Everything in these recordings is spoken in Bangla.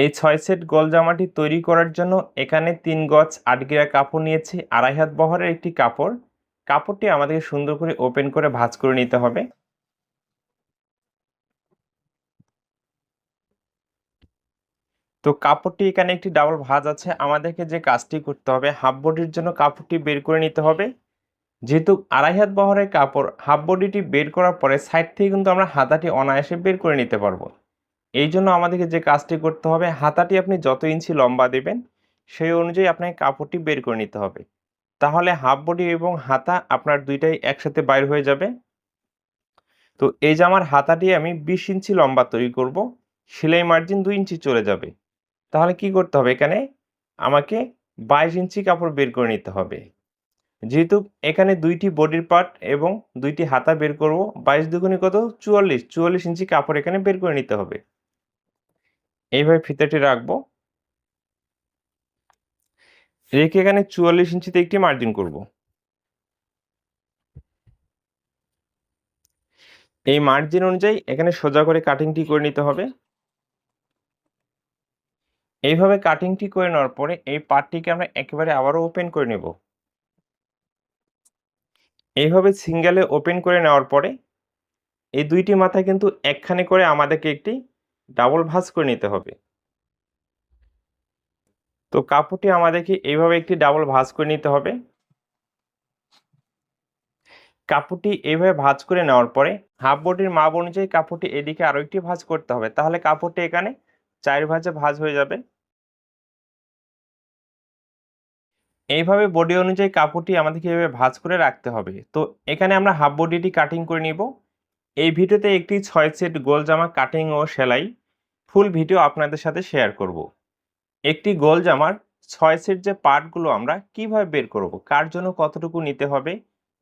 এই ছয় সেট গোল জামাটি তৈরি করার জন্য এখানে তিন গজ আট গিরা কাপড় নিয়েছি, আড়াই হাত বহরের একটি কাপড়। কাপড়টি আমাদেরকে সুন্দর করে ওপেন করে ভাঁজ করে নিতে হবে। তো কাপড়টি এখানে একটি ডাবল ভাঁজ আছে, আমাদেরকে যে কাজটি করতে হবে, হাফ বডির জন্য কাপড়টি বের করে নিতে হবে। যেহেতু আড়াই হাত বহরের কাপড়, হাফ বডিটি বের করার পরে সাইড থেকে কিন্তু আমরা হাতাটি অনায়াসে বের করে নিতে পারব। এই জন্য আমাদেরকে যে কাজটি করতে হবে, হাতাটি আপনি যত ইঞ্চি লম্বা দেবেন, সেই অনুযায়ী আপনাকে কাপড়টি বের করে নিতে হবে। তাহলে হাফ বডি এবং হাতা আপনার দুইটাই একসাথে বাইর হয়ে যাবে। তো এই জামার হাতাটি আমি বিশ ইঞ্চি লম্বা তৈরি করব, সেলাই মার্জিন দুই ইঞ্চি চলে যাবে। তাহলে কি করতে হবে এখানে? আমাকে বাইশ ইঞ্চি কাপড় বের করে নিতে হবে। যেহেতু এখানে দুইটি বডির পার্ট এবং দুইটি হাতা বের করব, বাইশ দুগুণে কত? চুয়াল্লিশ। চুয়াল্লিশ ইঞ্চি কাপড় এখানে বের করে নিতে হবে। এইভাবে ফিতাটি রাখব। রেখে এখানে চুয়াল্লিশ ইঞ্চিতে একটি মার্জিন করব। এই মার্জিন অনুযায়ী এখানে সোজা করে কাটিংটি করে নিতে হবে। এইভাবে কাটিংটি করে নেওয়ার পরে এই পার্টটিকে আমরা একেবারে আবারও ওপেন করে নেব। এইভাবে সিঙ্গেলে ওপেন করে নেওয়ার পরে এই দুইটি মাথায় কিন্তু একখানে করে আমাদেরকে একটি ডাবল ভাঁজ করে নিতে হবে। তো কাপড়টি আমাদেরকে এইভাবে একটি ডাবল ভাঁজ করে নিতে হবে। কাপড়টি এইভাবে ভাঁজ করে নেওয়ার পরে হাফ বডির মাপ অনুযায়ী কাপড়টি এদিকে আরও একটি ভাঁজ করতে হবে। তাহলে কাপড়টি এখানে চার ভাঁজে ভাঁজ হয়ে যাবে। এইভাবে বডি অনুযায়ী কাপড়টি আমাদেরকে এভাবে ভাঁজ করে রাখতে হবে। তো এখানে আমরা হাফ বডিটি কাটিং করে নিব। এই ভিডিওতে একটি ছয় সেট গোল জামা কাটিং ও সেলাই ফুল ভিডিও আপনাদের সাথে শেয়ার করব। একটি গোল জামার ছয় সেট যে পার্টগুলো আমরা কীভাবে বের করব, কার জন্য কতটুকু নিতে হবে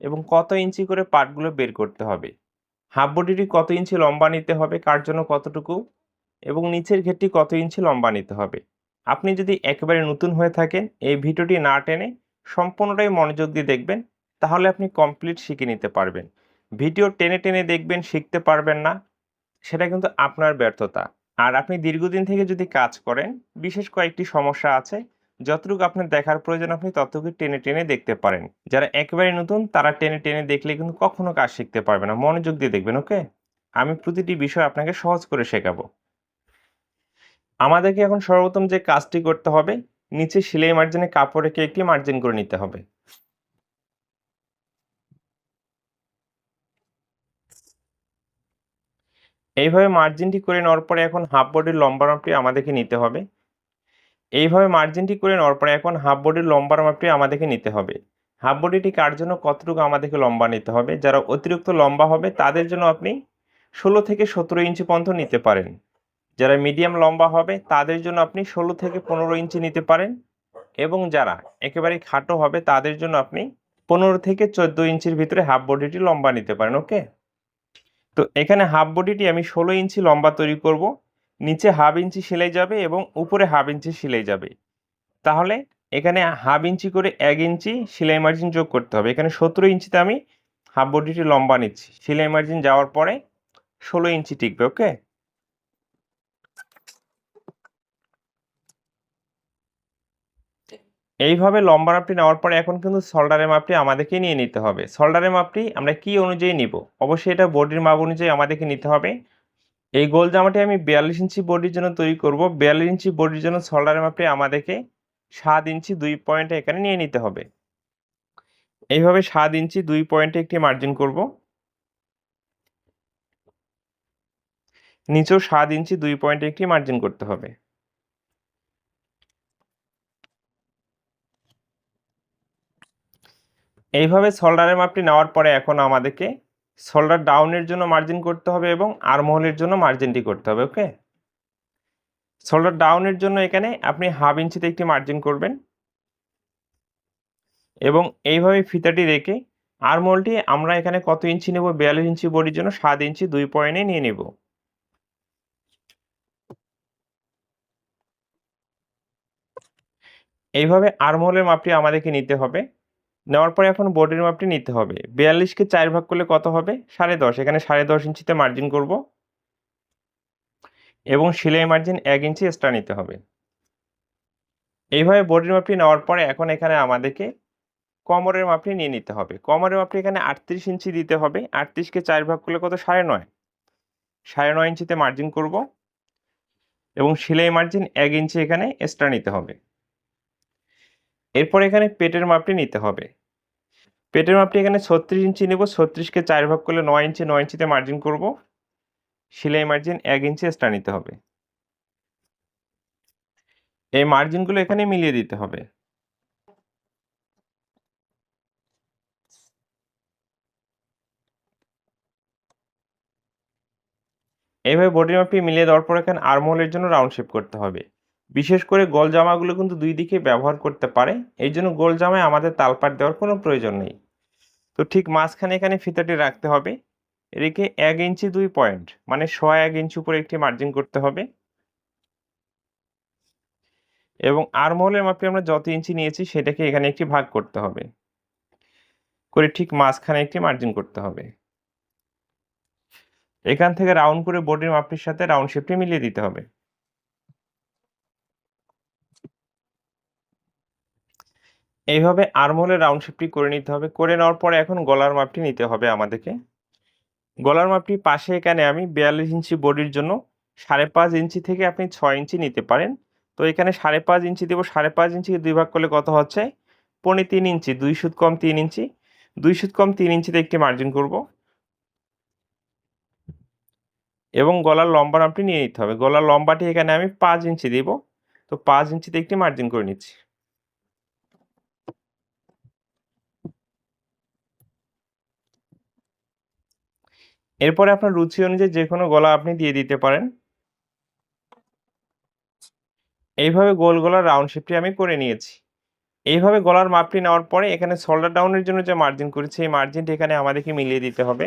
এবং কত ইঞ্চি করে পার্টগুলো বের করতে হবে, হাফ বডিটি কত ইঞ্চি লম্বা নিতে হবে, কার জন্য কতটুকু এবং নিচের ঘেরটি কত ইঞ্চি লম্বা নিতে হবে। আপনি যদি একেবারে নতুন হয়ে থাকেন, এই ভিডিওটি না টেনে সম্পূর্ণটাই মনোযোগ দিয়ে দেখবেন, তাহলে আপনি কমপ্লিট শিখে নিতে পারবেন। ভিডিও টেনে টেনে দেখবেন, শিখতে পারবেন না। সেটা কিন্তু আপনার ব্যর্থতা। আর আপনি দীর্ঘদিন থেকে যদি কাজ করেন, বিশেষ কয়েকটি সমস্যা আছে, যতটুকু আপনার দেখার প্রয়োজন আপনি ততটুকু টেনে টেনে দেখতে পারেন। যারা একেবারে নতুন, তারা টেনে টেনে দেখলে কিন্তু কখনো কাজ শিখতে পারবে না। মনোযোগ দিয়ে দেখবেন, ওকে? আমি প্রতিটি বিষয় আপনাকে সহজ করে শেখাবো। আমাদেরকে এখন সর্বপ্রথম যে কাজটি করতে হবে, নিচে সেলাই মার্জিনে কাপড় রেখে একটি মার্জিন করে নিতে হবে। এইভাবে মার্জিনটি করে নেওয়ার পরে এখন হাফ বডির লম্বা মাপটি আমাদেরকে নিতে হবে। এইভাবে মার্জিনটি করে নেওয়ার পরে এখন হাফ বডির লম্বা মাপটি আমাদেরকে নিতে হবে। হাফ বডিটি কার জন্য কতটুকু আমাদেরকে লম্বা নিতে হবে? যারা অতিরিক্ত লম্বা হবে, তাদের জন্য আপনি ষোলো থেকে সতেরো ইঞ্চি পর্যন্ত নিতে পারেন। যারা মিডিয়াম লম্বা হবে, তাদের জন্য আপনি ষোলো থেকে পনেরো ইঞ্চি নিতে পারেন। এবং যারা একেবারে খাটো হবে, তাদের জন্য আপনি পনেরো থেকে চোদ্দ ইঞ্চির ভিতরে হাফ বডিটি লম্বা নিতে পারেন ওকে তো এখানে হাফ বডিটি আমি ষোলো ইঞ্চি লম্বা তৈরি করব। নিচে হাফ ইঞ্চি সেলাই যাবে এবং উপরে হাফ ইঞ্চি সেলাই যাবে। তাহলে এখানে হাফ ইঞ্চি করে এক ইঞ্চি সেলাই মার্জিন যোগ করতে হবে। এখানে সতেরো ইঞ্চিতে আমি হাফ বডিটি লম্বা নিচ্ছি। সেলাই মার্জিন যাওয়ার পরে ষোলো ইঞ্চি টিকবে ওকে এইভাবে লম্বা মাপটি নেওয়ার পরে এখন কিন্তু শোল্ডারের মাপটি আমাদেরকে নিয়ে নিতে হবে। শোল্ডারের মাপটি আমরা কি অনুযায়ী নিব? অবশ্যই এটা বডির মাপ অনুযায়ী আমাদেরকে নিতে হবে। এই গোল জামাটি আমি বিয়াল্লিশ ইঞ্চি বডির জন্য তৈরি করব। বিয়াল্লিশ ইঞ্চি বডির জন্য শোল্ডারের মাপটি আমাদেরকে সাত ইঞ্চি দুই পয়েন্টে এখানে নিয়ে নিতে হবে। এইভাবে সাত ইঞ্চি দুই পয়েন্টে একটি মার্জিন করব। নিচেও সাত ইঞ্চি দুই পয়েন্টে একটি মার্জিন করতে হবে। এইভাবে শোল্ডারের মাপটি নেওয়ার পরে এখন আমাদেরকে শোল্ডার ডাউনের জন্য মার্জিন করতে হবে এবং আর্মহোলের জন্য মার্জিনটি করতে হবে ওকে শোল্ডার ডাউনের জন্য এখানে আপনি হাফ ইঞ্চিতে একটি মার্জিন করবেন এবং এইভাবে ফিতাটি রেখে আর্মহোলটি আমরা এখানে কত ইঞ্চি নেব? বিয়াল্লিশ ইঞ্চি বডির জন্য সাত ইঞ্চি দুই পয়েন্টে নিয়ে নেব। এইভাবে আর্মহোলের মাপটি আমাদেরকে নিতে হবে। নেওয়ার পরে এখন বডির মাপটি নিতে হবে। বিয়াল্লিশকে চার ভাগ করলে কত হবে? সাড়ে দশ। এখানে সাড়ে দশ ইঞ্চিতে মার্জিন করব। এবং সেলাই মার্জিন এক ইঞ্চি এক্সট্রা নিতে হবে। এইভাবে বডির মাপটি নেওয়ার পরে এখন এখানে আমাদেরকে কোমরের মাপটি নিয়ে নিতে হবে। কমরের মাপটি এখানে আটত্রিশ ইঞ্চি দিতে হবে। আটত্রিশকে চার ভাগ করলে কত? সাড়ে নয়। সাড়ে নয় ইঞ্চিতে মার্জিন করব। এবং সেলাই মার্জিন এক ইঞ্চি এখানে এক্সট্রা নিতে হবে। এরপর এখানে পেটের মাপটি নিতে হবে। পেটের মাপটি এখানে ছত্রিশ ইঞ্চি নেব, ছত্রিশকে চার ভাগ করলে নয় ইঞ্চি, নয় ইঞ্চিতে মার্জিন করব। সেলাই মার্জিন এক ইঞ্চি এক্সট্রা নিতে হবে। এই মার্জিনগুলো এখানে মিলিয়ে দিতে হবে। এইভাবে বডি মাপটি মিলিয়ে দেওয়ার পর এখানে আর্মহোলের জন্য রাউন্ড শেপ করতে হবে। বিশেষ করে গোল জামাগুলো কিন্তু দুই দিকে ব্যবহার করতে পারে। এই জন্য গোল জামায় আমাদের তালপাট দেওয়ার কোনো প্রয়োজন নেই। তো ঠিক মাঝখানে এখানে ফিতাটি রাখতে হবে। রেখে এক ইঞ্চি দুই পয়েন্ট মানে সোয়া এক ইঞ্চি উপরে একটি মার্জিন করতে হবে। এবং আর্মহোলের মাপে আমরা যত ইঞ্চি নিয়েছি সেটাকে এখানে একটি ভাগ করতে হবে। করে ঠিক মাঝখানে একটি মার্জিন করতে হবে। এখান থেকে রাউন্ড করে বোর্ডের মাপটির সাথে রাউন্ড শেপটি মিলিয়ে দিতে হবে। এইভাবে আর্মহোলের রাউন্ড শেপটি করে নিতে হবে। করে নেওয়ার পরে এখন গলার মাপটি নিতে হবে আমাদেরকে। গলার মাপটি পাশে এখানে আমি বিয়াল্লিশ ইঞ্চি বডির জন্য সাড়ে পাঁচ ইঞ্চি থেকে আপনি ছয় ইঞ্চি নিতে পারেন। তো এখানে সাড়ে পাঁচ ইঞ্চি দেবো। সাড়ে পাঁচ ইঞ্চিকে দুই ভাগ করলে কত হচ্ছে? পৌনে তিন ইঞ্চি। দুই সুদ কম তিন ইঞ্চি। দুই সুদ কম তিন ইঞ্চিতে একটি মার্জিন করব। এবং গলার লম্বা মাপটি নিয়ে নিতে হবে। গলার লম্বাটি এখানে আমি পাঁচ ইঞ্চি দেব। তো পাঁচ ইঞ্চিতে একটি মার্জিন করে নিচ্ছি। এরপরে আপনার রুচি অনুযায়ী যে কোনো গলা আপনি দিয়ে দিতে পারেন। এইভাবে গোল গলার রাউন্ড শেপটি আমি করে নিয়েছি। এইভাবে গলার মাপটি নেওয়ার পরে এখানে শোল্ডার ডাউনের জন্য যে মার্জিন করেছি, এই মার্জিনটি এখানে আমাদেরকে মিলিয়ে দিতে হবে।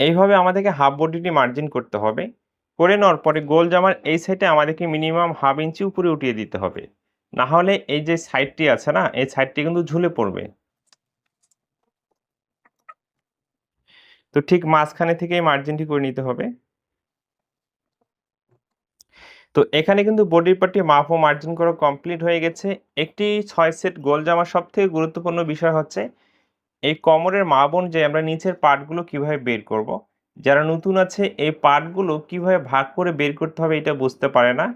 এইভাবে আমাদেরকে হাফ বডিটি মার্জিন করতে হবে। করে নেওয়ার পরে গোল জামার এই সাইডে আমাদেরকে মিনিমাম হাফ ইঞ্চি উপরে উঠিয়ে দিতে হবে। না হলে এই যে সাইডটি আছে না, এই সাইডটি কিন্তু ঝুলে পড়বে। তো ঠিক মাঝখানে থেকে এই মার্জিনটি করে নিতে হবে। তো এখানে কিন্তু বডির পার্টি মাপ ও মার্জিন করা কমপ্লিট হয়ে গেছে। একটি ছয় সেট গোল জামার সব থেকে গুরুত্বপূর্ণ বিষয় হচ্ছে, এই কোমরের মাপ অনুযায়ী আমরা নিচের পার্টগুলো কীভাবে বের করব। যারা নতুন আছে এই পার্টগুলো কীভাবে ভাগ করে বের করতে হবে এটা বুঝতে পারে না।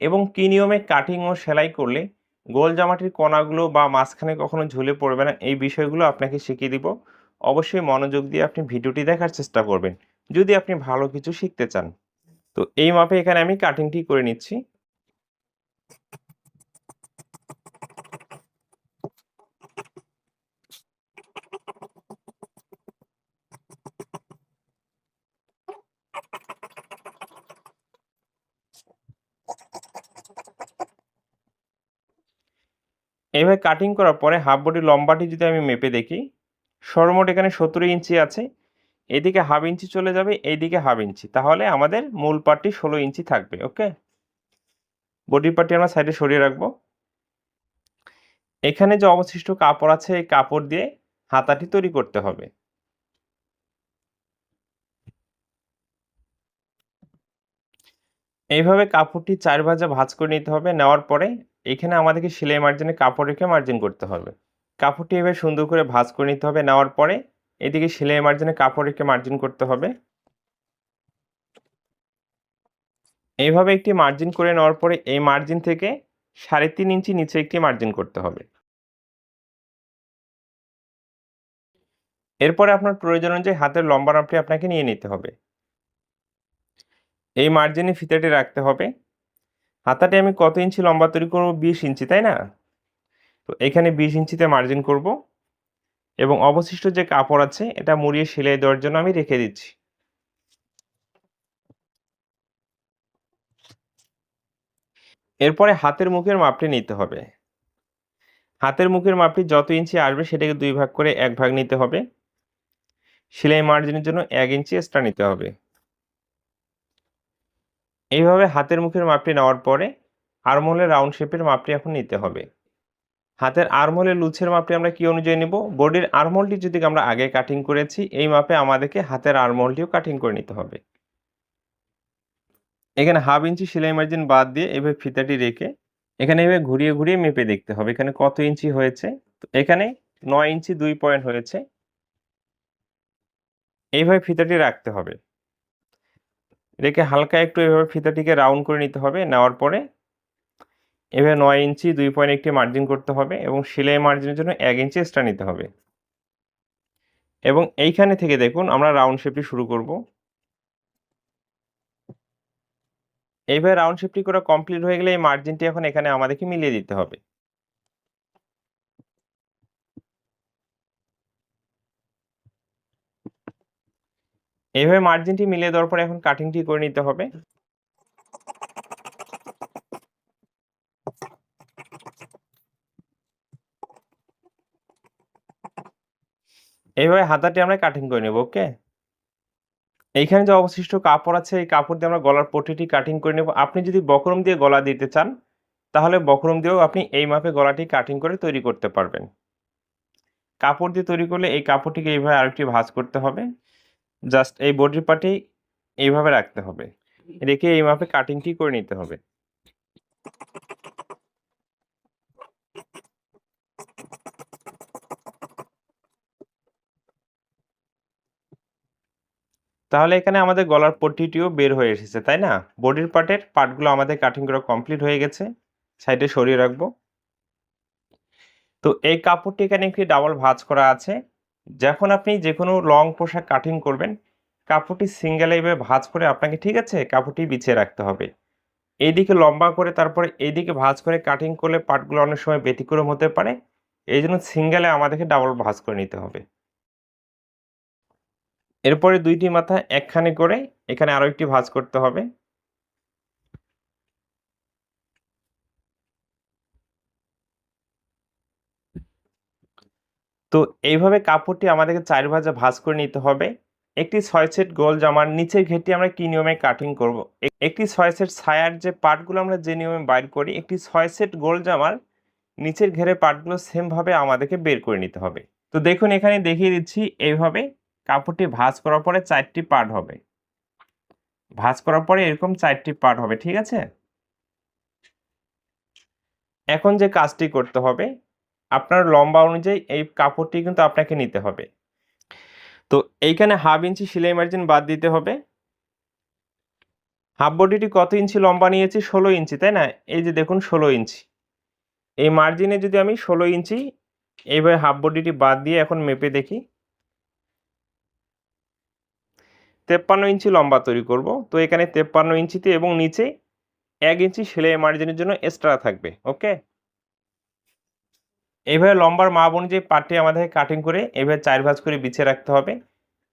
এবং কী নিয়মে কাটিং ও সেলাই করলে গোল জামাটির কোনাগুলো বা মাঝখানে কখনো ঝুলে পড়বে না, এই বিষয়গুলো আপনাকে শিখিয়ে দিব। অবশ্যই মনোযোগ দিয়ে আপনি ভিডিওটি দেখার চেষ্টা করবেন, যদি আপনি ভালো কিছু শিখতে চান। তো এই মাপে এখানে আমি কাটিংটি করে নিচ্ছি। এইভাবে কাটিং করার পরে হাফ বডি লম্বাটি যদি আমি মেপে দেখি সর্বমোট এখানে সতেরো ইঞ্চি আছে। এদিকে হাফ ইঞ্চি চলে যাবে, এইদিকে হাফ ইঞ্চি। তাহলে আমাদের মূল পার্টটি ষোলো ইঞ্চি থাকবে, ওকে? বডি পার্টটি আমরা সাইডে সরিয়ে রাখব। এখানে যে অবশিষ্ট কাপড় আছে, এই কাপড় দিয়ে হাতাটি তৈরি করতে হবে। এইভাবে কাপড়টি চার ভাজা ভাজ করে নিতে হবে। নেওয়ার পরে এখানে আমাদেরকে সেলাই মার্জিনে কাপড় রেখে মার্জিন করতে হবে। কাপড়টি এভাবে সুন্দর করে ভাজ করে নিতে হবে। নেওয়ার পরে এদিকে সেলাই মার্জিনে কাপড় রেখে মার্জিন করতে হবে। এইভাবে একটি মার্জিন করে নেওয়ার পরে এই মার্জিন থেকে সাড়ে তিন ইঞ্চি নিচে একটি মার্জিন করতে হবে। এরপরে আপনার প্রয়োজন অনুযায়ী হাতের লম্বা নাপটি আপনাকে নিয়ে নিতে হবে। এই মার্জিনে ফিতাটি রাখতে হবে। হাতাটি আমি কত ইঞ্চি লম্বা তৈরি করব? বিশ ইঞ্চি, তাই না? তো এখানে বিশ ইঞ্চিতে মার্জিন করব এবং অবশিষ্ট যে কাপড় আছে, এটা মুড়িয়ে সেলাই দেওয়ার জন্য আমি রেখে দিচ্ছি। এরপরে হাতের মুখের মাপটি নিতে হবে। হাতের মুখের মাপটি যত ইঞ্চি আসবে, সেটাকে দুই ভাগ করে এক ভাগ নিতে হবে। সেলাই মার্জিনের জন্য এক ইঞ্চি এক্সট্রা নিতে হবে। এইভাবে হাতের মুখের মাপটি নেওয়ার পরে আরমোলের রাউন্ড শেপের মাপটি এখন নিতে হবে। হাতের আর্মহোলের লুচের মাপটি আমরা কি অনুযায়ী নেব? বডির আর্মহোলটি যদি আমরা আগে কাটিং করেছি, এই মাপে আমাদেরকে হাতের আর্মহোলটিও কাটিং করে নিতে হবে। এখানে হাফ ইঞ্চি সেলাই মার্জিন বাদ দিয়ে এভাবে ফিতাটি রেখে, এখানে এভাবে ঘুরিয়ে ঘুরিয়ে মেপে দেখতে হবে, এখানে কত ইঞ্চি হয়েছে? তো এখানে নয় ইঞ্চি দুই পয়েন্ট হয়েছে। এইভাবে ফিতাটি রাখতে হবে। রেখে হালকা একটু এভাবে ফিতাটিকে রাউন্ড করে নিতে হবে, নেওয়ার পরে এভাবে নয় ইঞ্চি দুই পয়েন্ট একটি মার্জিন করতে হবে এবং সেলাই মার্জিনের জন্য এক ইঞ্চি এক্সট্রা নিতে হবে। এবং এইখানে থেকে দেখুন আমরা রাউন্ড শেপটি শুরু করব। এইভাবে রাউন্ড শেপটি করা কমপ্লিট হয়ে গেলে এই মার্জিনটি এখন এখানে আমাদেরকে মিলিয়ে দিতে হবে। এইভাবে মার্জিনটি মিলিয়ে দেওয়ার পরে এখন কাটিংটি করে নিতে হবে। এইভাবে হাতাটি আমরা কাটিং করে নেব ওকে এইখানে যে অবশিষ্ট কাপড় আছে, এই কাপড় দিয়ে আমরা গলার পট্টিটি কাটিং করে নেব। আপনি যদি বকরম দিয়ে গলা দিতে চান, তাহলে বকরম দিয়েও আপনি এই মাপে গলাটি কাটিং করে তৈরি করতে পারবেন। কাপড় দিয়ে তৈরি করলে এই কাপড়টিকে এইভাবে আরেকটি ভাঁজ করতে হবে। জাস্ট এই বডির পার্টি এইভাবে রাখতে হবে। রেখে এই মাপে কাটিংটি করে নিতে হবে। তাহলে এখানে আমাদের গলার পট্টিটিও বের হয়ে এসেছে, তাই না? বডির পার্টের পার্টগুলো আমাদের কাটিং করা কমপ্লিট হয়ে গেছে। সাইডে সরিয়ে রাখব। তো এই কাপড়টি এখানে একটি ডাবল ভাঁজ করা আছে। যখন আপনি যে কোনো লং পোশাক কাটিং করবেন, কাপড়টি সিঙ্গেল এইভাবে ভাঁজ করে আপনাকে, ঠিক আছে? কাপড়টি বিছিয়ে রাখতে হবে। এইদিকে লম্বা করে, তারপরে এইদিকে ভাঁজ করে কাটিং করলে পার্টগুলো অনেক সময় ব্যতিক্রম হতে পারে। এই জন্য সিঙ্গেলে আমাদেরকে ডাবল ভাঁজ করে নিতে হবে। এরপরে দুইটি মাথা একখানে করে এখানে আরও একটি ভাঁজ করতে হবে। তো এইভাবে কাপড়টি আমাদেরকে চার ভাজা ভাঁজ করে নিতে হবে। একটি ছয় সেট গোল জামার নিচের ঘেরটি আমরা কি নিয়মে কাটিং করব? একটি ছয় সেট ছায়ার যে পার্টগুলো আমরা যে নিয়মে বাইর করি, একটি ছয় সেট গোল জামার নিচের ঘেরের পার্টগুলো সেমভাবে আমাদেরকে বের করে নিতে হবে। তো দেখুন এখানে দেখিয়ে দিচ্ছি, এইভাবে কাপড়টি ভাঁজ করার পরে চারটি পার্ট হবে। ভাঁজ করার পরে এরকম চারটি পার্ট হবে, ঠিক আছে? এখন যে কাজটি করতে হবে, আপনার লম্বা অনুযায়ী এই কাপড়টি কিন্তু আপনাকে নিতে হবে। তো এইখানে হাফ ইঞ্চি সেলাই মার্জিন বাদ দিতে হবে। হাফ বডিটি কত ইঞ্চি লম্বা নিয়েছি? ষোলো ইঞ্চি, তাই না? এই যে দেখুন, ষোলো ইঞ্চি। এই মার্জিনে যদি আমি ষোলো ইঞ্চি, এইভাবে হাফ বডিটি বাদ দিয়ে এখন মেপে দেখি। তেপ্পান্ন ইঞ্চি লম্বা তৈরি করব। তো এখানে তেপ্পান্ন ইঞ্চিতে এবং নিচে এক ইঞ্চি সেলাই মার্জিনের জন্য এক্সট্রা থাকবে ওকে এইভাবে লম্বার মাপ অনুযায়ী পার্টটি আমাদেরকে কাটিং করে এইভাবে চার ভাঁজ করে বিছিয়ে রাখতে হবে।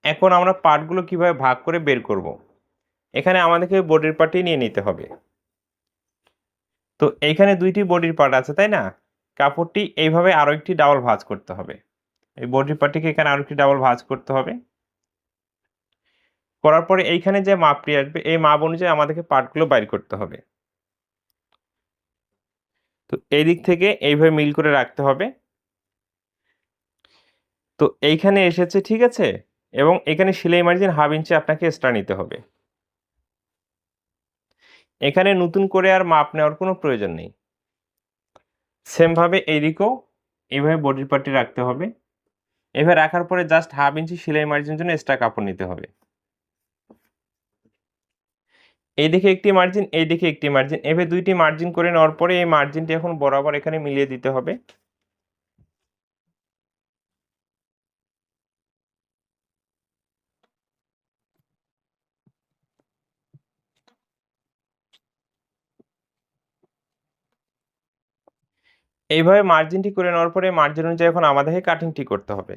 এখন আমরা পার্টগুলো কীভাবে ভাগ করে বের করব। এখানে আমাদেরকে বডির পার্টটি নিয়ে নিতে হবে। তো এইখানে দুইটি বডির পার্ট আছে, তাই না? কাপড়টি এইভাবে আরও একটি ডাবল ভাঁজ করতে হবে। এই বডির পার্টটিকে এখানে আরও একটি ডাবল ভাঁজ করতে হবে। করার পরে এইখানে যে মাপটি আসবে, এই মাপ অনুযায়ী আমাদেরকে পার্টগুলো বাইর করতে হবে। তো এই দিক থেকে এইভাবে মিল করে রাখতে হবে। তো এইখানে এসেছে, ঠিক আছে? এবং এখানে সেলাই মার্জিন হাফ ইঞ্চি আপনাকে এক্সট্রা নিতে হবে। এখানে নতুন করে আর মাপ নেওয়ার কোনো প্রয়োজন নেই। সেমভাবে এইদিকেও এইভাবে বডির পার্টি রাখতে হবে। এভাবে রাখার পরে জাস্ট হাফ ইঞ্চি সেলাই মার্জিনের জন্য এক্সট্রা কাপড় নিতে হবে। এইদিকে একটি মার্জিন এইদিকে একটি মার্জিন এভাবে দুইটি মার্জিন করে নেওয়ার পরে এই মার্জিনটি এখন বরাবর এখানে মিলিয়ে দিতে হবে। এইভাবে মার্জিনটি করে নেওয়ার পরে মার্জিন অনুযায়ী এখন আমাদেরকে কাটিংটি করতে হবে।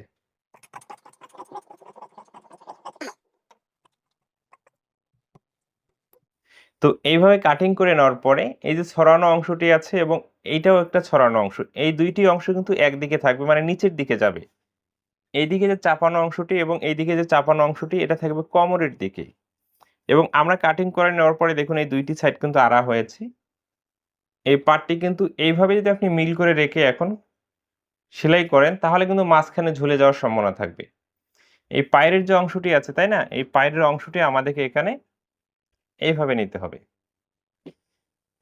তো এইভাবে কাটিং করে নেওয়ার পরে এই যে ছড়ানো অংশটি আছে এবং এইটাও একটা ছড়ানো অংশ, এই দুইটি অংশ কিন্তু একদিকে থাকবে মানে নিচের দিকে যাবে। এইদিকে যে চাপানো অংশটি এবং এইদিকে যে চাপানো অংশটি, এটা থাকবে কোমরের দিকে। এবং আমরা কাটিং করে নেওয়ার পরে দেখুন এই দুইটি সাইড কিন্তু আড়া হয়েছে। এই পার্টটি কিন্তু এইভাবে যদি আপনি মিল করে রেখে এখন সেলাই করেন, তাহলে কিন্তু মাঝখানে ঝুলে যাওয়ার সম্ভাবনা থাকবে। এই পায়ের যে অংশটি আছে, তাই না? এই পায়ের অংশটি আমাদেরকে এখানে এইভাবে নিতে হবে।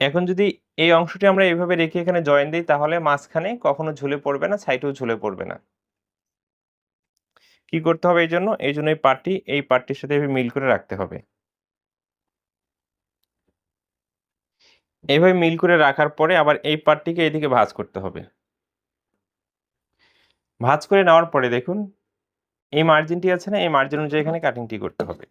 এখন যদি এই অংশটি আমরা এইভাবে রেখে এখানে জয়েন দিই, তাহলে মাঝখানে কখনো ঝুলে পড়বে না সাইডেও ঝুলে পড়বে না। কি করতে হবে এই জন্য? এই জন্য এই পার্টটি এই পার্টটির সাথে মিল করে রাখতে হবে। এইভাবে মিল করে রাখার পরে আবার এই পার্টটিকে এদিকে ভাঁজ করতে হবে। ভাঁজ করে নেওয়ার পরে দেখুন, এই মার্জিনটি আছে না? এই মার্জিন অনুযায়ী এখানে কাটিংটি করতে হবে।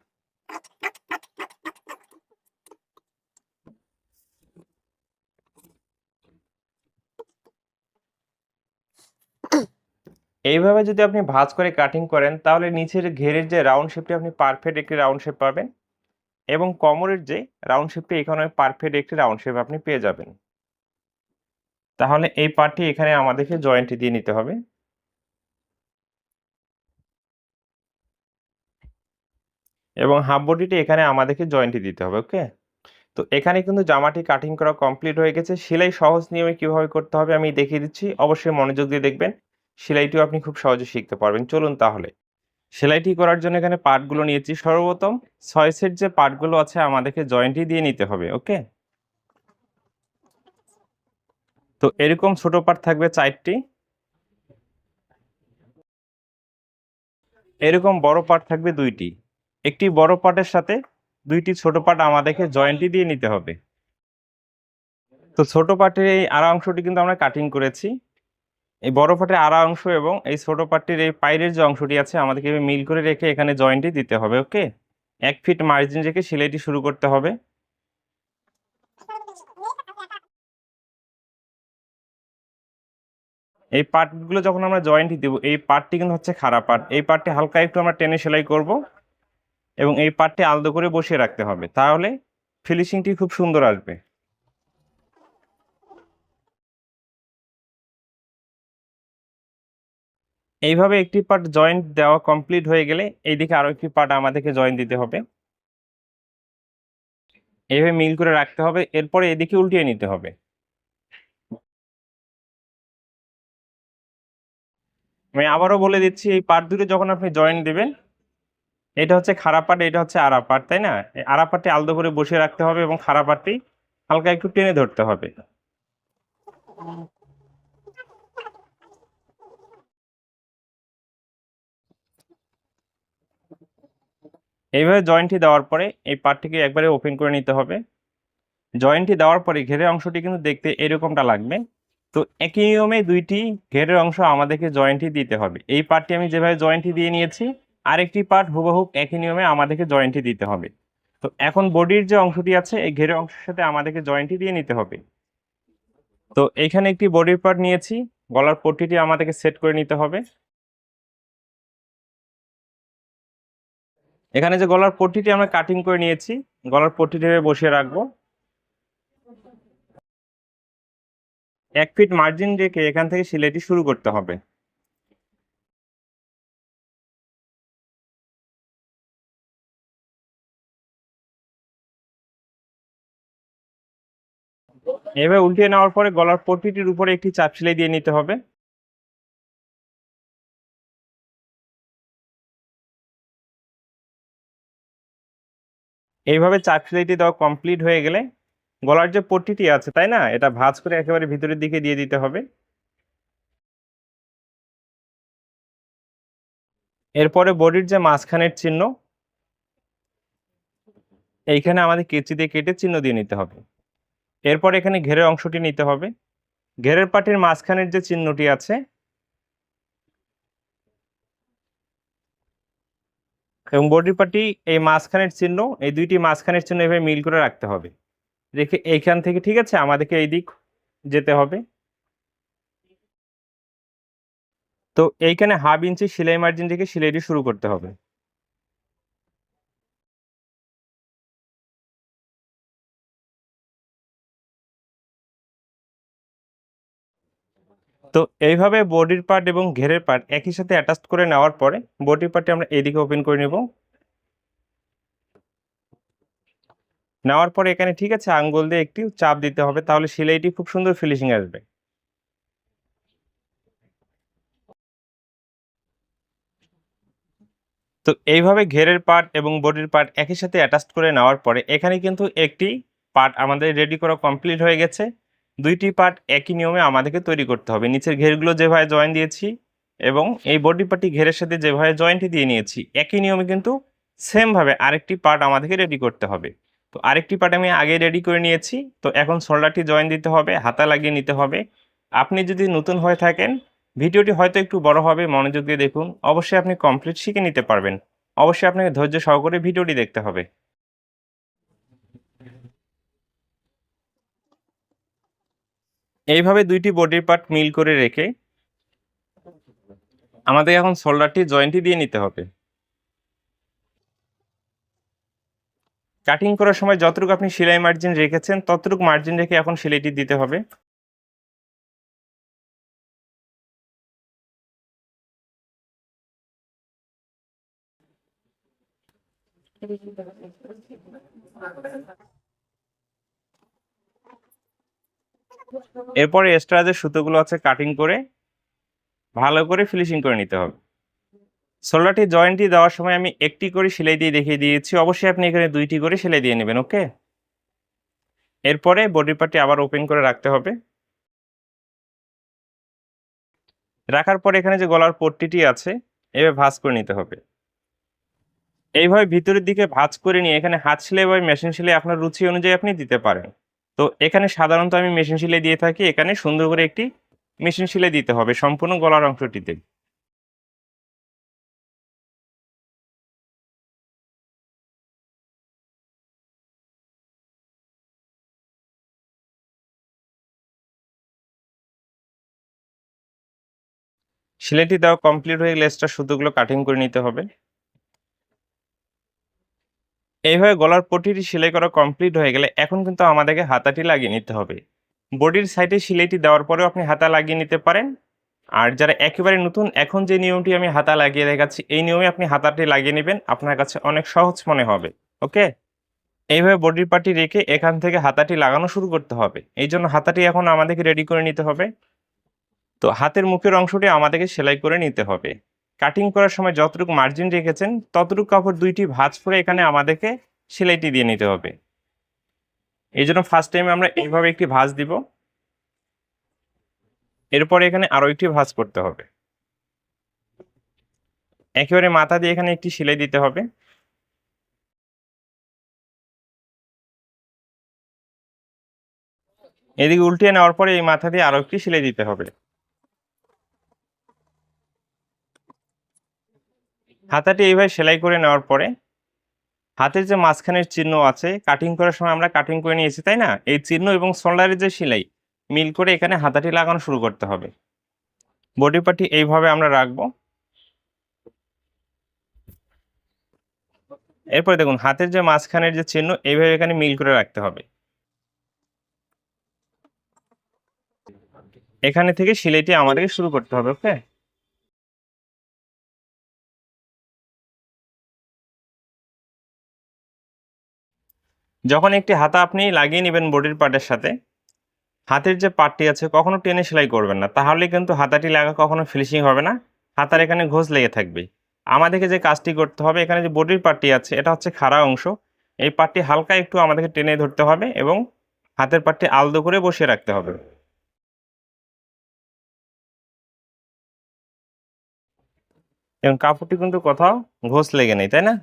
এইভাবে যদি আপনি ভাঁজ করে কাটিং করেন, তাহলে নিচের ঘেরের যে রাউন্ড শেপটি আপনি পারফেক্ট একটি রাউন্ড শেপ পাবেন এবং কমরের যে রাউন্ড শেপটি এখানে পারফেক্ট একটি রাউন্ড শেপ আপনি পেয়ে যাবেন। তাহলে এই পার্টটি এখানে আমাদেরকে জয়েন্টটি দিয়ে নিতে হবে। এবং হাফ বডিটি এখানে আমাদেরকে জয়েন্টটি দিতে হবে ওকে তো এখানে কিন্তু জামাটি কাটিং করা কমপ্লিট হয়ে গেছে। সেলাই সহজ নিয়মে কীভাবে করতে হবে আমি দেখিয়ে দিচ্ছি। অবশ্যই মনোযোগ দিয়ে দেখবেন। সেলাইটিও আপনি খুব সহজে শিখতে পারবেন। চলুন তাহলে। সেলাইটি করার জন্য এখানে পার্টগুলো নিয়েছি। সর্বপ্রথম ছয় সেট যে পার্টগুলো আছে, আমাদেরকে জয়েন্টই দিয়ে নিতে হবে, ওকে? তো এরকম ছোট পার্ট থাকবে চারটি। এরকম বড় পার্ট থাকবে দুইটি। একটি বড় পার্টের সাথে দুইটি ছোট পার্ট আমাদেরকে জয়েন্টই দিয়ে নিতে হবে। তো ছোট পার্টের এই আড়া অংশটি কিন্তু আমরা কাটিং করেছি। এই বড় পার্টের আড়া অংশ এবং এই ছোট পার্টির এই পাইরের যে অংশটি আছে, আমাদেরকে মিল করে রেখে এখানে জয়েন্টই দিতে হবে, ওকে? এক ফিট মার্জিন রেখে সেলাইটি শুরু করতে হবে। এই পার্টগুলো যখন আমরা জয়েন্ট দিব, এই পার্টটি কিন্তু হচ্ছে খারাপ পার্ট এই পার্টটি হালকা একটু আমরা টেনে সেলাই করব এবং এই পার্টটি আলাদা করে বসিয়ে রাখতে হবে। তাহলে ফিনিশিংটি খুব সুন্দর আসবে। এইভাবে একটি পার্ট জয়েন্ট দেওয়া কমপ্লিট হয়ে গেলে এইদিকে আরও একটি পার্ট আমাদেরকে জয়েন দিতে হবে। এইভাবে মিল করে রাখতে হবে, এরপরে এদিকে উল্টিয়ে নিতে হবে। আমি আবারও বলে দিচ্ছি, এই পার্ট দুটো যখন আপনি জয়েন দেবেন, এটা হচ্ছে খারাপ পার্ট এটা হচ্ছে আড়া পার্ট তাই না? আড়া পার্টটি আলাদা করে বসিয়ে রাখতে হবে এবং খারাপ পার্টটি হালকা একটু টেনে ধরতে হবে। এইভাবে জয়েন্টটি দেওয়ার পরে এই পার্টটিকে একবারে ওপেন করে নিতে হবে। জয়েন্টটি দেওয়ার পরে ঘেরের অংশটি কিন্তু দেখতে এরকমটা লাগবে। তো একই নিয়মে দুইটি ঘেরের অংশ আমাদেরকে জয়েন্টটি দিতে হবে। এই পার্টটি আমি যেভাবে জয়েন্টটি দিয়ে নিয়েছি, আরেকটি পার্ট হুবহু একই নিয়মে আমাদেরকে জয়েন্টটি দিতে হবে। তো এখন বডির যে অংশটি আছে, এই ঘেরের অংশের সাথে আমাদেরকে জয়েন্টটি দিয়ে নিতে হবে। তো এইখানে একটি বডির পার্ট নিয়েছি, গলার পট্টিটি আমাদেরকে সেট করে নিতে হবে। এখানে যে গলার পট্টিটি আমরা কাটিং করে নিয়েছি, গলার পট্টিটি বসিয়ে রাখব। এক ফিট মার্জিন রেখে এখান থেকে সেলাইটি শুরু করতে হবে। এভাবে উল্টিয়ে নেওয়ার পরে গলার পট্টিটির উপরে একটি চাপ সেলাই দিয়ে নিতে হবে। এইভাবে চাপ সেলাইটি দেওয়া কমপ্লিট হয়ে গেলে গলার যে পট্টিটি আছে, তাই না? এটা ভাঁজ করে একেবারে ভিতরের দিকে দিয়ে দিতে হবে। এরপরে বডির যে মাঝখানের চিহ্ন, এইখানে আমাদের কেচি দিয়ে কেটে চিহ্ন দিয়ে নিতে হবে। এরপর এখানে ঘেরের অংশটি নিতে হবে। ঘেরের পাটির মাঝখানের যে চিহ্নটি আছে এবং বডি পার্টি এই মাঝখানের চিহ্ন, এই দুইটি মাঝখানের চিহ্ন এভাবে মিল করে রাখতে হবে। রেখে এইখান থেকে, ঠিক আছে? আমাদেরকে এই দিক যেতে হবে। তো এইখানে হাফ ইঞ্চি সেলাই মার্জিন থেকে সেলাইটি শুরু করতে হবে। তো এইভাবে বডির পার্ট এবং ঘেরের পার্ট একই সাথে অ্যাটাচ করে নেওয়ার পরে বডির পার্টটি আমরা এদিকে ওপেন করে নেব। নেওয়ার পরে এখানে ঠিক আছে, আঙ্গুল দিয়ে একটি চাপ দিতে হবে, তাহলে সেলাইটি খুব সুন্দর ফিনিশিং আসবে। তো এইভাবে ঘেরের পার্ট এবং বডির পার্ট একই সাথে অ্যাটাচ করে নেওয়ার পরে এখানে কিন্তু একটি পার্ট আমাদের রেডি করা কমপ্লিট হয়ে গেছে। দুইটি পার্ট একই নিয়মে আমাদেরকে তৈরি করতে হবে। নিচের ঘেরগুলো যেভাবে জয়েন দিয়েছি এবং এই বডি পার্টি ঘেরের সাথে যেভাবে জয়েন্টটি দিয়ে নিয়েছি, একই নিয়মে কিন্তু সেমভাবে আরেকটি পার্ট আমাদেরকে রেডি করতে হবে। তো আরেকটি পার্ট আমি আগে রেডি করে নিয়েছি, তো এখন শোল্ডারটি জয়েন দিতে হবে, হাতা লাগিয়ে নিতে হবে। আপনি যদি নতুন হয়ে থাকেন, ভিডিওটি হয়তো একটু বড় হবে, মনোযোগ দিয়ে দেখুন। অবশ্যই আপনি কমপ্লিট শিখে নিতে পারবেন। অবশ্যই আপনাকে ধৈর্য সহকারে ভিডিওটি দেখতে হবে। এইভাবে দুইটি বডির পার্ট মিল করে রেখে আমাদের এখন শোল্ডারটি জয়েন্টটি দিয়ে নিতে হবে। কাটিং করার সময় যতটুকু আপনি সেলাই মার্জিন রেখেছেন, ততটুকু মার্জিন রেখে এখন সেলাইটি দিতে হবে। এরপরে এক্সট্রা সুতোগুলো আছে কাটিং করে ভালো করে ফিনিশিং করে নিতে হবে। সোলারটি জয়েন্টটি দেওয়ার সময় আমি একটি করে সেলাই দিয়ে দেখিয়ে দিয়েছি। অবশ্যই আপনি এখানে দুইটি করে সেলাই দিয়ে নেবেন ওকে এরপরে বডি পার্টটি আবার ওপেন করে রাখতে হবে। রাখার পর এখানে যে গলার পট্টিটি আছে, এভাবে ভাঁজ করে নিতে হবে। এইভাবে ভিতরের দিকে ভাঁজ করে নিয়ে এখানে হাত সেলাই বা মেশিন সেলাই আপনার রুচি অনুযায়ী আপনি দিতে পারেন। তো এখানে সাধারণত আমি মেশিন সেলাই দিয়ে থাকি, এখানে সুন্দর করে একটি মেশিন সেলাই দিতে হবে সম্পূর্ণ গলার অংশটিতে। সেলাইটি দেওয়া কমপ্লিট হয়ে গেলে এক্সট্রা সুতোগুলো কাটিং করে নিতে হবে। এইভাবে গলার পটিটি সেলাই করা কমপ্লিট হয়ে গেলে এখন কিন্তু আমাদেরকে হাতাটি লাগিয়ে নিতে হবে। বডির সাইডে সেলাইটি দেওয়ার পরেও আপনি হাতা লাগিয়ে নিতে পারেন। আর যারা একেবারে নতুন, এখন যে নিয়মটি আমি হাতা লাগিয়ে দেখাচ্ছি, এই নিয়মে আপনি হাতাটি লাগিয়ে নেবেন। আপনার কাছে অনেক সহজ মনে হবে, ওকে? এইভাবে বডির পার্টি রেখে এখান থেকে হাতাটি লাগানো শুরু করতে হবে। এই জন্য হাতাটি এখন আমাদেরকে রেডি করে নিতে হবে। তো হাতের মুখের অংশটি আমাদেরকে সেলাই করে নিতে হবে। কাটিং করার সময় যতটুকু মার্জিন রেখেছেন, ততটুকু কাপড় দুইটি ভাঁজ করে এখানে আমাদেরকে সেলাইটি দিয়ে নিতে হবে। এই জন্য ফার্স্ট টাইম আমরা এইভাবে একটি ভাঁজ দিব। এরপরে এখানে আরও একটি ভাঁজ করতে হবে। একেবারে মাথা দিয়ে এখানে একটি সেলাই দিতে হবে। এদিকে উল্টিয়ে নেওয়ার পরে এই মাথা দিয়ে আরও একটি সেলাই দিতে হবে। হাতাটি এইভাবে সেলাই করে নেওয়ার পরে হাতের যে মাঝখানের চিহ্ন আছে কাটিং করার সময় আমরা কাটিং করে নিয়েছি, তাই না? এই চিহ্ন এবং শোল্ডারের যে সেলাই, মিল করে এখানে হাতাটি লাগানো শুরু করতে হবে। বডি পার্টি এইভাবে আমরা রাখব। এরপরে দেখুন, হাতের যে মাঝখানের যে চিহ্ন, এইভাবে এখানে মিল করে রাখতে হবে। এখানে থেকে সিলাইটি আমাদেরকে শুরু করতে হবে ওকে যখন একটি হাতা আপনি লাগিয়ে নেবেন বডির পার্টের সাথে, হাতের যে পার্টটি আছে কখনো টেনে সেলাই করবেন না। তাহলে কিন্তু হাতাটি লাগা কখনো ফিনিশিং হবে না, হাতার এখানে ঘোষ লেগে থাকবে। আমাদেরকে যে কাজটি করতে হবে, এখানে যে বডির পার্টটি আছে, এটা হচ্ছে খাড়া অংশ। এই পার্টটি হালকা একটু আমাদেরকে টেনে ধরতে হবে এবং হাতের পার্টটি আলদো করে বসিয়ে রাখতে হবে। এবং কাপড়টি কিন্তু কোথাও ঘোষ লেগে নেই, তাই না?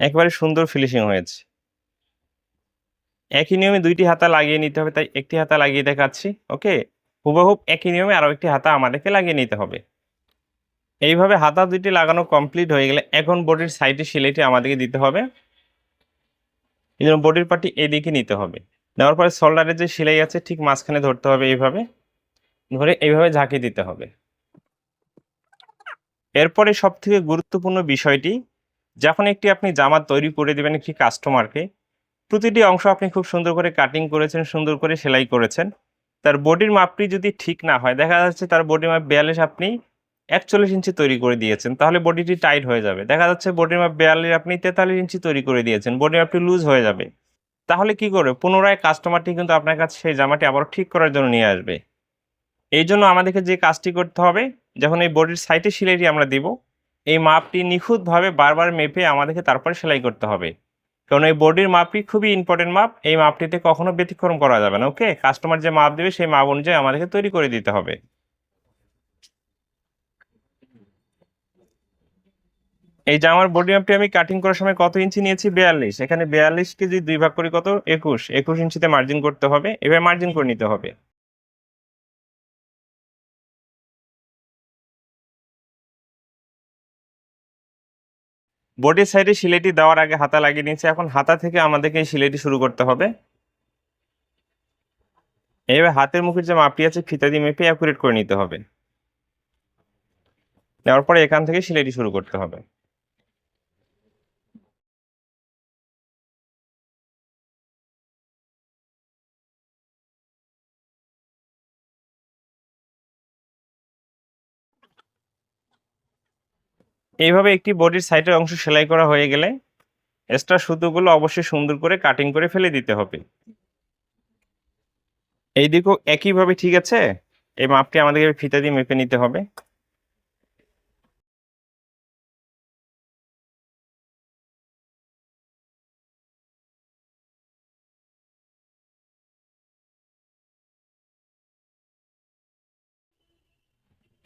একেবারে সুন্দর ফিনিশিং হয়েছে। একই নিয়মে দুইটি হাতা লাগিয়ে নিতে হবে, তাই একটি হাতা লাগিয়ে দেখাচ্ছি, ওকে? হুবহুব একই নিয়মে আরও একটি হাতা আমাদেরকে লাগিয়ে নিতে হবে। এইভাবে হাতা দুইটি লাগানো কমপ্লিট হয়ে গেলে এখন বডির সাইডে সেলাইটি আমাদেরকে দিতে হবে। এই জন্য বডির পার্টি এদিকে নিতে হবে। নেওয়ার পরে শোল্ডারের যে সেলাই আছে, ঠিক মাঝখানে ধরতে হবে এইভাবে। ধরে এইভাবে ঝাঁকিয়ে দিতে হবে। এরপরে সব থেকে গুরুত্বপূর্ণ বিষয়টি যখন একটি আপনি জামা তৈরি করে দেবেন একটি কাস্টমারকে প্রতিটি অংশ আপনি খুব সুন্দর করে কাটিং করেছেন, সুন্দর করে সেলাই করেছেন। তার বডির মাপটি যদি ঠিক না হয়, দেখা যাচ্ছে তার বডির মাপ বিয়াল্লিশ, আপনি একচল্লিশ ইঞ্চি তৈরি করে দিয়েছেন, তাহলে বডিটি টাইট হয়ে যাবে। দেখা যাচ্ছে বডির মাপ বিয়াল্লিশ, আপনি তেতাল্লিশ ইঞ্চি তৈরি করে দিয়েছেন বডির মাপটি লুজ হয়ে যাবে। তাহলে কি করবে পুনরায় কাস্টমারটি কিন্তু আপনার কাছে সেই জামাটি আবার ঠিক করার জন্য নিয়ে আসবে। এই জন্য আমাদেরকে যে কাজটি করতে হবে, যখন এই বডির সাইটে সেলাইটি আমরা দিব এই মাপটি নিখুঁতভাবে বারবার মেপে আমাদেরকে তারপরে সেলাই করতে হবে। কারণ এই বডির মাপটি খুবই ইম্পর্টেন্ট মাপ, এই মাপটিতে কখনো ব্যতিক্রম করা যাবে না ওকে কাস্টমার যে মাপ দেবে, সেই মাপ অনুযায়ী আমাদেরকে তৈরি করে দিতে হবে। এই জামার বডি মাপটি আমি কাটিং করার সময় কত ইঞ্চি নিয়েছি? বিয়াল্লিশ। এখানে বিয়াল্লিশ কেজি দুই ভাগ করি কত? একুশ। একুশ ইঞ্চিতে মার্জিন করতে হবে। এভাবে মার্জিন করে নিতে হবে। বডির সাইডে সিলেটি দেওয়ার আগে হাতা লাগিয়ে নিয়েছে। এখন হাতা থেকে আমাদেরকে সিলেটি শুরু করতে হবে। এইভাবে হাতের মুখের যে মাপটি আছে, ফিতা দিয়ে মেপে অ্যাকুরেট করে নিতে হবে। নেওয়ার পরে এখান থেকে সিলেটি শুরু করতে হবে। এইভাবে একটি বডির সাইডের অংশ সেলাই করা হয়ে গেলে এক্সট্রা সুতোগুলো অবশ্যই সুন্দর করে কাটিং করে ফেলে দিতে হবে। এই দিকেও একইভাবে ঠিক আছে? এই মাপটি আমাদেরকে ফিতা দিয়ে মেপে নিতে হবে।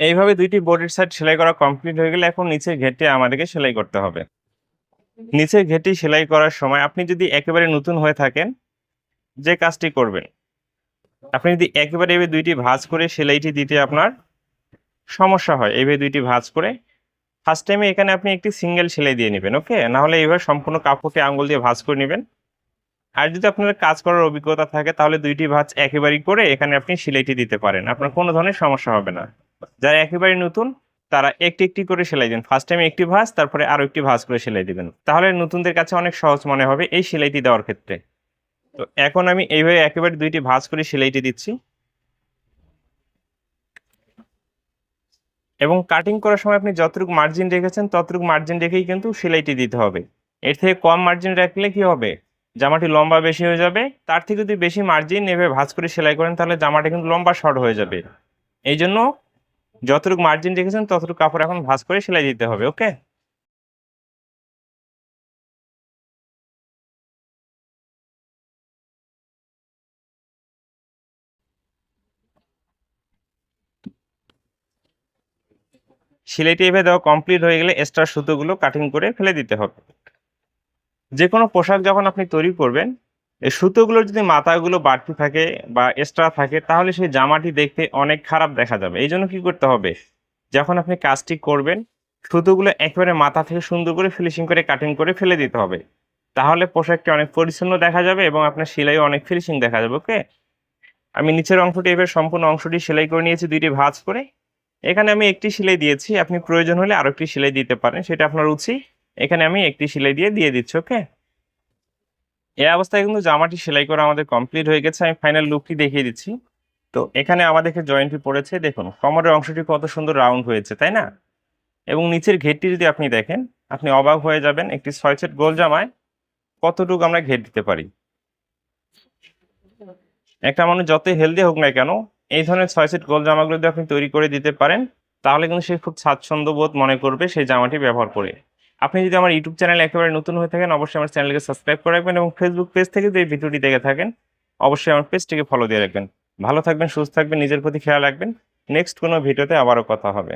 এইভাবে দুইটি বডির সাইড সেলাই করা কমপ্লিট হয়ে গেলে এখন নিচের ঘেরটি আমাদেরকে সেলাই করতে হবে। নিচের ঘেরটি সেলাই করার সময় আপনি যদি একেবারে নতুন হয়ে থাকেন, যে কাজটি করবেন, আপনি যদি একেবারে এভাবে দুইটি ভাঁজ করে সেলাইটি দিতে আপনার সমস্যা হয় এইভাবে দুইটি ভাঁজ করে ফার্স্ট টাইমে এখানে আপনি একটি সিঙ্গেল সেলাই দিয়ে নেবেন ওকে না হলে এইভাবে সম্পূর্ণ কাপড়টি আঙ্গুল দিয়ে ভাঁজ করে নেবেন। আর যদি আপনার কাজ করার অভিজ্ঞতা থাকে, তাহলে দুইটি ভাঁজ একেবারেই করে এখানে আপনি সেলাইটি দিতে পারেন, আপনার কোনো ধরনের সমস্যা হবে না। যারা একেবারে নতুন, তারা একটি একটি করে সেলাই দিন। ফার্স্ট টাইমে একটি ভাঁজ, তারপরে আরও একটি ভাঁজ করে সেলাই দিবেন। তাহলে নতুনদের কাছে অনেক সহজ মনে হবে এই সেলাইটি দেওয়ার ক্ষেত্রে। তো এখন আমি এইভাবে একেবারে দুইটি ভাঁজ করে সেলাইটি দিচ্ছি। এবং কাটিং করার সময় আপনি যতটুকু মার্জিন রেখেছেন, ততটুকু মার্জিন রেখেই কিন্তু সেলাইটি দিতে হবে। এর থেকে কম মার্জিন রাখলে কি হবে? জামাটি লম্বা বেশি হয়ে যাবে। তার থেকে যদি বেশি মার্জিন এভাবে ভাঁজ করে সেলাই করেন, তাহলে জামাটা কিন্তু লম্বা শর্ট হয়ে যাবে। এই জন্য যতটুকু মার্জিন রেখেছেন, ততটুকু কাপড় এখন ভাঁজ করে সেলাই দিতে হবে ওকে সেলাইটি এভাবে দেওয়া কমপ্লিট হয়ে গেলে এক্সট্রা সুতোগুলো কাটিং করে ফেলে দিতে হবে। যে কোনো পোশাক যখন আপনি তৈরি করবেন এই সুতোগুলোর যদি মাথাগুলো বাড়তি থাকে বা এক্সট্রা থাকে, তাহলে সেই জামাটি দেখতে অনেক খারাপ দেখা যাবে। এই জন্য কি করতে হবে? যখন আপনি কাজটি করবেন, সুতোগুলো একেবারে মাথা থেকে সুন্দর করে ফিনিশিং করে কাটিং করে ফেলে দিতে হবে। তাহলে পোশাকটি অনেক পরিচ্ছন্ন দেখা যাবে এবং আপনার সেলাইও অনেক ফিনিশিং দেখা যাবে ওকে আমি নিচের অংশটি এবার সম্পূর্ণ অংশটি সেলাই করে নিয়েছি, দুইটি ভাঁজ করে। এখানে আমি একটি সেলাই দিয়েছি, আপনি প্রয়োজন হলে আরও একটি সেলাই দিতে পারেন, সেটা আপনার রুচি এখানে আমি একটি সেলাই দিয়ে দিয়ে দিচ্ছি ওকে এই অবস্থায় কিন্তু জামাটি সেলাই করা আমাদের কমপ্লিট হয়ে গেছে। আমি ফাইনাল লুকটি দেখিয়ে দিচ্ছি। তো এখানে আমাদেরকে জয়েন্টটি পড়েছে। দেখুন, কমরের অংশটি কত সুন্দর রাউন্ড হয়েছে, তাই না? এবং নিচের ঘেরটি যদি আপনি দেখেন, আপনি অবাক হয়ে যাবেন, একটি ছয় সেট গোল জামায় কতটুকু আমরা ঘের দিতে পারি। একটা মানুষ যতই হেলদি হোক না কেন, এই ধরনের ছয় সেট গোল জামাগুলো যদি আপনি তৈরি করে দিতে পারেন, তাহলে কিন্তু সে খুব স্বাচ্ছন্দ্য বোধ মনে করবে সেই জামাটি ব্যবহার করে। আপনি যদি আমার ইউটিউব চ্যানেল একেবারে নতুন হয়ে থাকেন, অবশ্যই আমার চ্যানেলকে সাবস্ক্রাইব করে রাখবেন এবং ফেসবুক পেজ থেকে যদি ভিডিওটি দেখে থাকেন, অবশ্যই আমার পেজটিকে ফলো দিয়ে রাখবেন। ভালো থাকবেন, সুস্থ থাকবেন, নিজের প্রতি খেয়াল রাখবেন। নেক্সট কোনো ভিডিওতে আবারও কথা হবে।